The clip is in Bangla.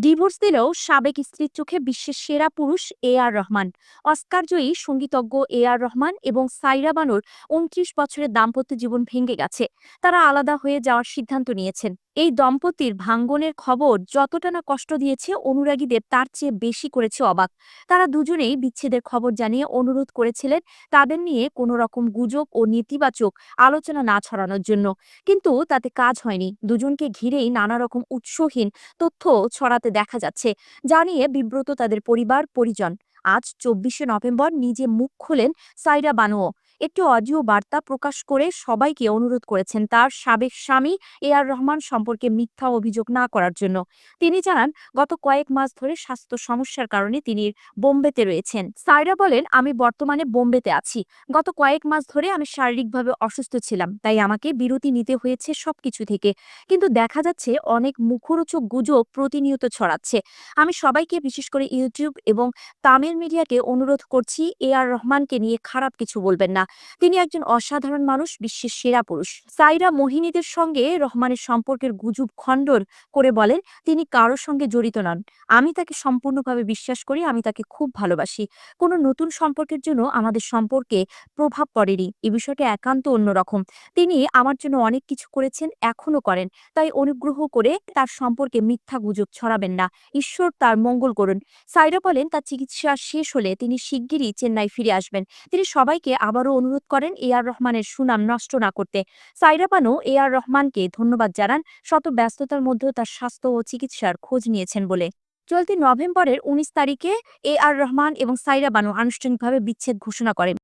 ডিভোর্স দিলেও সাবেক স্ত্রীর চোখে বিশ্বের সেরা পুরুষ এ আর রহমান। অস্কারজয়ী সঙ্গীতজ্ঞ এ আর রহমান এবং সাইরা বানুর উনত্রিশ বছরের দাম্পত্য জীবন ভেঙে গেছে। তারা আলাদা হয়ে যাওয়ার সিদ্ধান্ত নিয়েছেন। এই দম্পতির ভাঙ্গনের খবর যতটা না কষ্ট দিয়েছে অনুরাগীদের, তার চেয়ে বেশি করেছে অবাক। তারা দুজনেই বিচ্ছেদের খবর জানিয়ে অনুরোধ করেছিলেন তাদের নিয়ে কোনো রকম গুজব ও নেতিবাচক আলোচনা না ছড়ানোর জন্য। কিন্তু তাতে কাজ হয়নি। দুজনকে ঘিরেই নানা রকম উৎসহীন তথ্য ছড়াতে দেখা যাচ্ছে যা নিয়ে বিব্রত তাদের পরিবার, পরিজন। আজ চব্বিশে নভেম্বর, নিজে মুখ খোলেন সাইরা বানুও। একটি অডিও বার্তা প্রকাশ করে সবাইকে অনুরোধ করেছেন তার সাবেক স্বামী এ আর রহমান সম্পর্কে মিথ্যা অভিযোগ না করার জন্য। তিনি জানান, গত কয়েক মাস ধরে স্বাস্থ্য সমস্যার কারণে তিনি বোম্বেতে রয়েছেন। সাইরা বলেন, আমি বর্তমানে বোম্বেতে আছি। গত কয়েক মাস ধরে আমি শারীরিকভাবে অসুস্থ ছিলাম, তাই আমাকে বিরতি নিতে হয়েছে সবকিছু থেকে। কিন্তু দেখা যাচ্ছে অনেক মুখরোচক গুজব প্রতিনিয়ত ছড়াচ্ছে। আমি সবাইকে, বিশেষ করে ইউটিউব এবং তামিল মিডিয়াকে অনুরোধ করছি, এ আর রহমানকে নিয়ে খারাপ কিছু বলবেন না। তিনি একজন অসাধারণ মানুষ, বিশ্বের সেরা পুরুষ। সাইরা মোহিনীদের সঙ্গে রহমানের সম্পর্কের গুজব খণ্ডন করে বলেন, তিনি কারোর সঙ্গে জড়িত নন। আমি তাকে সম্পূর্ণভাবে বিশ্বাস করি, আমি তাকে খুব ভালোবাসি। কোনো নতুন সম্পর্কের জন্য আমাদের সম্পর্কে প্রভাব পড়েনি। এ বিষয়টা একান্ত অন্যরকম। তিনি আমার জন্য অনেক কিছু করেছেন, এখনও করেন। তাই অনুগ্রহ করে তার সম্পর্কে মিথ্যা গুজব ছড়াবেন না। ঈশ্বর তার মঙ্গল করুন। সাইরা বলেন, তার চিকিৎসা শেষ হলে তিনি শিগগিরই চেন্নাই ফিরে আসবেন। তিনি সবাইকে আবারও অনুরোধ করেন এ আর রহমানের সুনাম নষ্ট না করতে। সাইরা বানু, এ আর রহমানকে ধন্যবাদ জানান শত ব্যস্ততার মধ্যেও তার স্বাস্থ্য ও চিকিৎসার খোঁজ নিয়েছেন বলে। চলতি নভেম্বরের উনিশ তারিখে এ আর রহমান এবং সাইরা বানু আনুষ্ঠানিকভাবে বিচ্ছেদ ঘোষণা করেন।